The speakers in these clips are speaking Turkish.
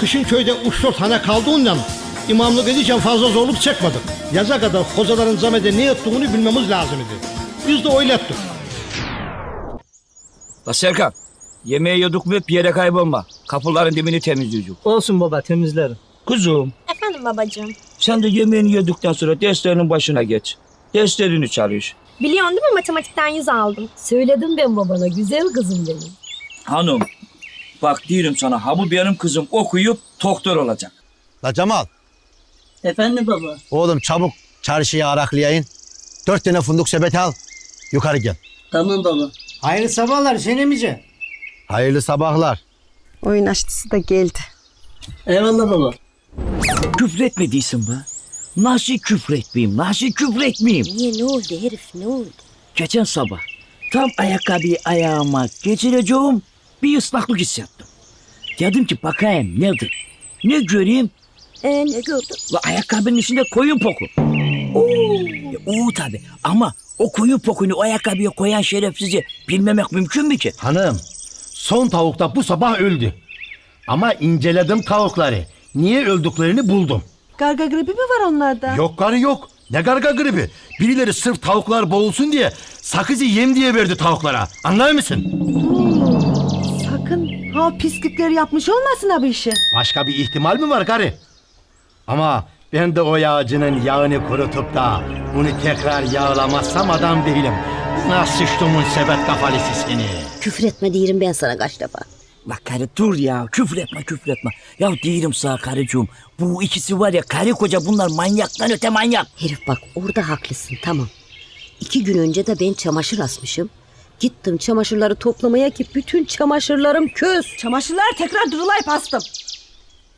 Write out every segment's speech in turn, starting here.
Kışın köyde uç dört hane kaldığından imamlık edeceğim fazla zorluk çekmedik. Yaza kadar hocaların zamede ne ettiğini bilmemiz lazım idi. Biz de öyle ettik. La Serkan, yemeği yiyorduk mu hep yere kaybolma. Kapıların dibini temizleyeceğim. Olsun baba temizlerim. Kuzum, Efendim babacığım. sen de yemeğini yedikten sonra derslerinin başına geç. Derslerini çalış. Biliyorsun değil mi matematikten 100 aldım. Söyledim ben babana güzel kızım benim. Hanım, bak diyorum sana ha bu benim kızım okuyup doktor olacak. La Cemal, Efendim baba. oğlum çabuk çarşıya araklaya in. Dört tane fındık sepeti al. Yukarı gel. Tamam baba. Hayırlı sabahlar Hüseyin emici. Hayırlı sabahlar. Oyun aşçısı da geldi. Eyvallah baba. Küfretmediysin be. Nasıl küfretmeyeyim, nasıl küfretmeyeyim? Niye ne oldu herif ne oldu? Geçen sabah tam ayakkabıyı ayağıma geçireceğim bir ıslaklık hissettim. Dedim ki bakayım nedir? Ne göreyim? Ee ne gördün? Ve ayakkabının içinde koyun poku. Oo. Oo tabi ama o koyun pokunu o ayakkabıya koyan şerefsizi bilmemek mümkün mü ki? Hanım, son tavuk da bu sabah öldü. Ama inceledim tavukları. Niye öldüklerini buldum. Garga gribi mi var onlarda? Yok karı yok. Ne garga gribi. Birileri sırf tavuklar boğulsun diye sakızı yem diye verdi tavuklara. Anlar mısın? Sakın ha pislikleri yapmış olmasın ha bu işi. Başka bir ihtimal mi var karı? Ama ben de o yağcının yağını kurutup da bunu tekrar yağlamazsam adam değilim. Nasıl sıçtımın sebet kafalısı seni. Küfür etme diyelim ben sana kaç defa. La karı dur ya küfretme küfretme. Ya değilim sağ karıcığım. Bu ikisi var ya karı koca bunlar manyaktan öte manyak. Herif bak orada haklısın tamam. İki gün önce de ben çamaşır asmışım. Gittim çamaşırları toplamaya ki bütün çamaşırlarım köz. Çamaşırlar tekrar durulayıp astım.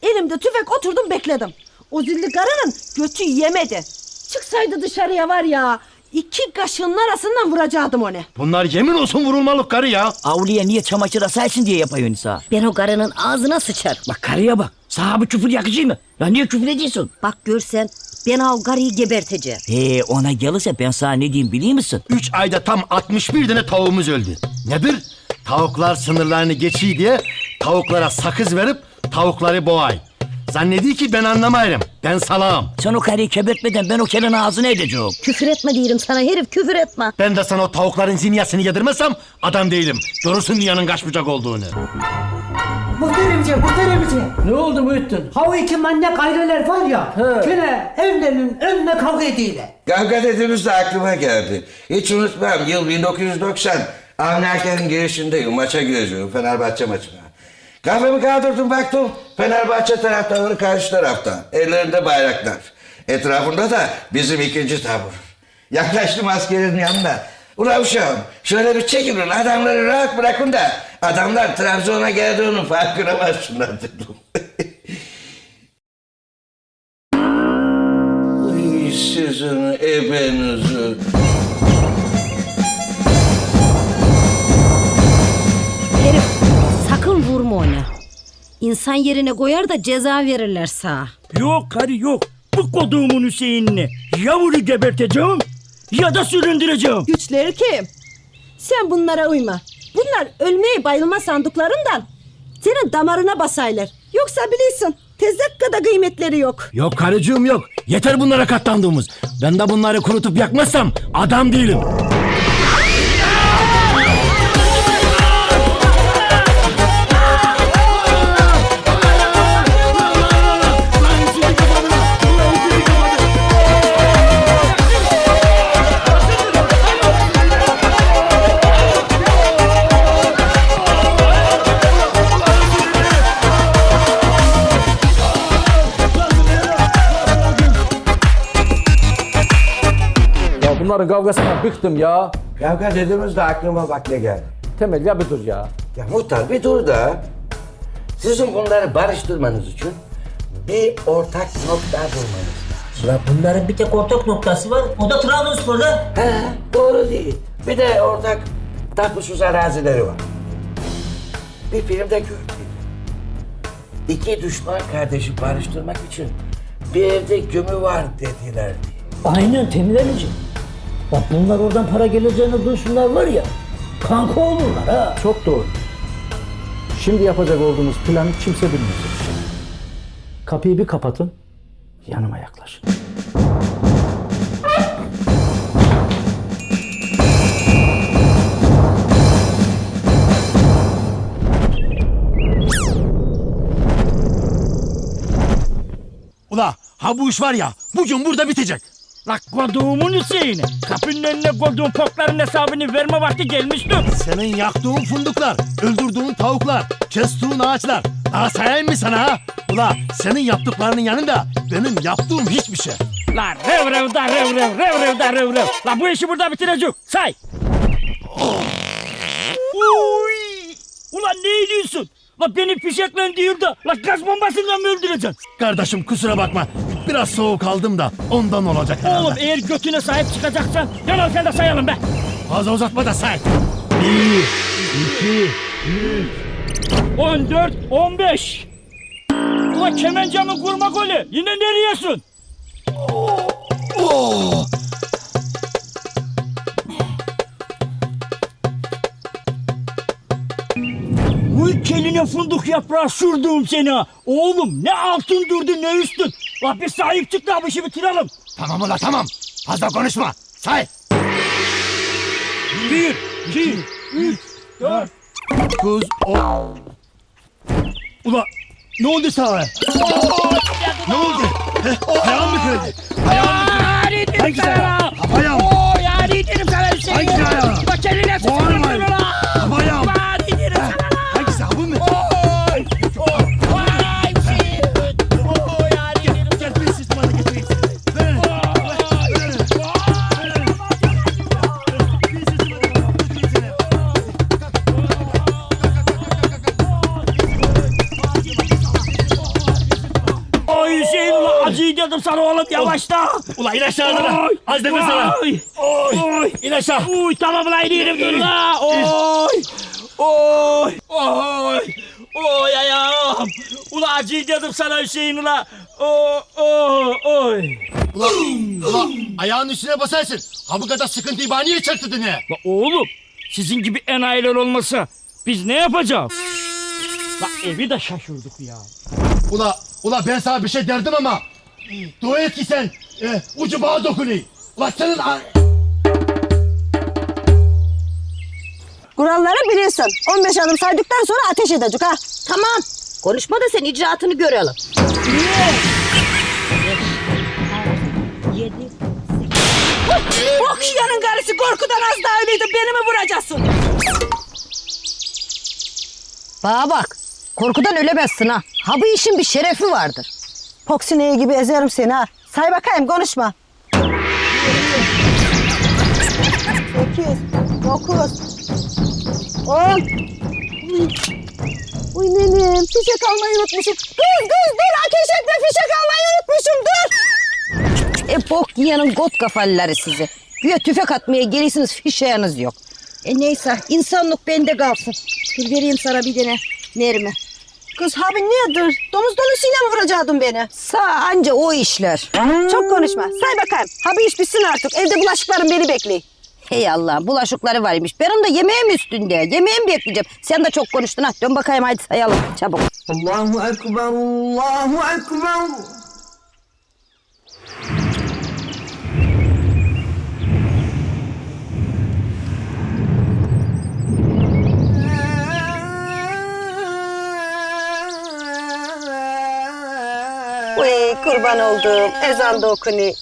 Elimde tüfek oturdum bekledim. O zilli karının götü yemedi. Çıksaydı dışarıya var ya iki kaşığın arasından vuracaktım onu. Bunlar yemin olsun vurulmalık karı ya. Avluya niye çamaşır asarsın diye yapıyorsun sağ. Ben o karının ağzına sıçarım. Bak karıya bak. Sana bu küfür yakışıyor mu? Ya niye küfür ediyorsun? Bak görsen ben o karıyı geberteceğim. He ona gelirse ben sana ne diyeyim biliyor musun? Üç ayda tam 61 tane tavuğumuz öldü. Nedir? Tavuklar sınırlarını geçiyor diye tavuklara sakız verip tavukları boğay. Zannediyor ki ben anlamayırım. Ben salağım. Sen o karıyı kebertmeden ben o kelin ağzını edeceğim. Küfür etme diyelim sana herif küfür etme. Ben de sana o tavukların zinyasını yedirmezsem adam değilim. Görürsün dünyanın kaç bucak olduğunu. Muhteremci, muhteremci. Ne oldu Muhittin? Ha o iki manyak aileler var ya. Gene evlerinin önüne kavga ediyorlar. Kavga dediğinizde aklıma geldi. Hiç unutmam yıl 1990. Avni Erken'in girişindeyim. Maça gireceğim Fenerbahçe maçına. Kafamı kaldırdım baktım. Fenerbahçe taraftarları karşı tarafta. Ellerinde bayraklar. Etrafında da bizim ikinci tabur. Yaklaştım askerin yanına. Ulan uşağım şöyle bir çekilin adamları rahat bırakın da adamlar Trabzon'a geldiğinin farkına varsınlar dedim. Sizin ebenizi. Onu. İnsan yerine koyar da ceza verirler sağa. Yok karı yok. Bu koduğumun Hüseyin'ini ya bunu geberteceğim ya da süründüreceğim. Güçleri kim? Sen bunlara uyma. Bunlar ölmeyi bayılma sandıklarından senin damarına basaylar. Yoksa bilirsin tezek kadar kıymetleri yok. Yok karıcığım yok. Yeter bunlara katlandığımız. Ben de bunları kurutup yakmazsam adam değilim. Bunların kavgasından bıktım ya. Kavga dediğimizde aklıma bak ne geldi. Temel ya bir dur ya. Ya muhtar bir dur da. Sizin bunları barıştırmanız için bir ortak nokta bulmanız lazım. Ya bunların bir tek ortak noktası var. O da Trabzonspor'da. He, doğru değil. Bir de ortak tapusuz arazileri var. Bir filmde gördüm. İki düşman kardeşi barıştırmak için bir evde gömü var dediler diye. Aynen Temel Emici. Bak bunlar oradan para geleceğini duysunlar var ya. Kanka olurlar ha. Çok doğru. Şimdi yapacak olduğumuz planı kimse bilmeyecek. Kapıyı bir kapatın, yanıma yaklaşın. Ula ha bu iş var ya bugün burada bitecek. La koduğumun Hüseyin'i. Kapının önüne koyduğum pokların hesabını verme vakti gelmiştir. Senin yaktığın fındıklar, öldürdüğün tavuklar, kestiğin ağaçlar. Daha sayayım mı sana ha? Ula senin yaptıklarının yanında benim yaptığım hiçbir şey. La rev rev da rev rev rev rev da rev rev. La bu işi burada bitireceğim. Say. Uy. Ulan ne ediyorsun? La beni fişeklen değil de la gaz bombasından mı öldüreceksin? Kardeşim kusura bakma. Biraz soğuk aldım da ondan olacak herhalde. Oğlum eğer götüne sahip çıkacaksan yanarken de sayalım be. Fazla uzatma da say. 14, 15. Ulan kemencamın kurma golü. Yine nereyesin? Uy keline fındık yaprağı sürdüm seni. ha. Oğlum ne altın durdu ne üstün. La bir sahip çık da bu işi bitirelim. Tamam ula tamam. Fazla konuşma. Say. Bir, iki, üç, dört. Kız o... Ula ne oldu sana? ne oldu? He, ayağın mı kırıldı? Ayağın mı kırıldı? Hangisi sana? Sana oğlum yavaşla. Ula in aşağı. Oy! Az dedim sana. Oy! Oy. Oy! İn aşağı. Uy tamam lan iniyorum dur la. Oy! Oy! Oy! Oy ayağım! Ula acıyı dedim sana Hüseyin ula. Oy! Oy! Oy! Ula, ula ayağın üstüne basarsın. Ha bu kadar sıkıntıyı bana niye çaktırdın ya? La oğlum sizin gibi enayiler olmasa biz ne yapacağız? La evi de şaşırdık ya. Ula, ula ben sana bir şey derdim ama dua et ki sen e, ucu bağa dokunayım. Ula senin... a- Kuralları bilirsin. 15 adım saydıktan sonra ateş edecek ha. Tamam. Konuşma da sen icraatını görelim. Bok yiyenin karısı korkudan az daha ölüydü. Beni mi vuracaksın? Bana bak. Korkudan ölemezsin ha. Ha bu işin bir şerefi vardır. Poksineyi gibi ezerim seni ha. Say bakayım konuşma. 8, 9, 10. Uy nenem fişek almayı unutmuşum. Kız kız dur ateş etme fişek almayı unutmuşum dur. E bok yiyenin got kafalıları sizi. Güya tüfek atmaya gelirsiniz fişeğiniz yok. E neyse insanlık bende kalsın. Dur vereyim sana bir tane mermi. Kız abi niye dur? Domuz dolusuyla mı vuracaktın beni? Sağ anca o işler. Çok konuşma. Say bakayım. Abi iş bitsin artık. Evde bulaşıklarım beni bekliyor. Hey Allah bulaşıkları varmış. Benim de yemeğim üstünde. Yemeğimi bekleyeceğim. Sen de çok konuştun ha. Dön bakayım hadi sayalım çabuk. Allahu Ekber, Allahu Ekber. Kurban oldum. Ezan da okunuyor.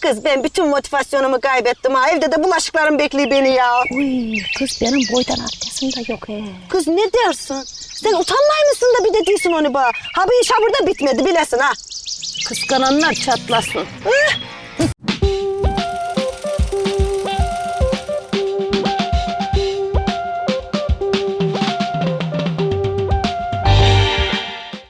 Kız ben bütün motivasyonumu kaybettim ha. Evde de bulaşıklarım bekliyor beni ya. Uy, kız benim boydan abdestim de yok he. Kız ne dersin? Sen utanmay mısın da bir de diyorsun onu bana. Ha bu iş ha burada bitmedi bilesin ha. Kıskananlar çatlasın. Eh,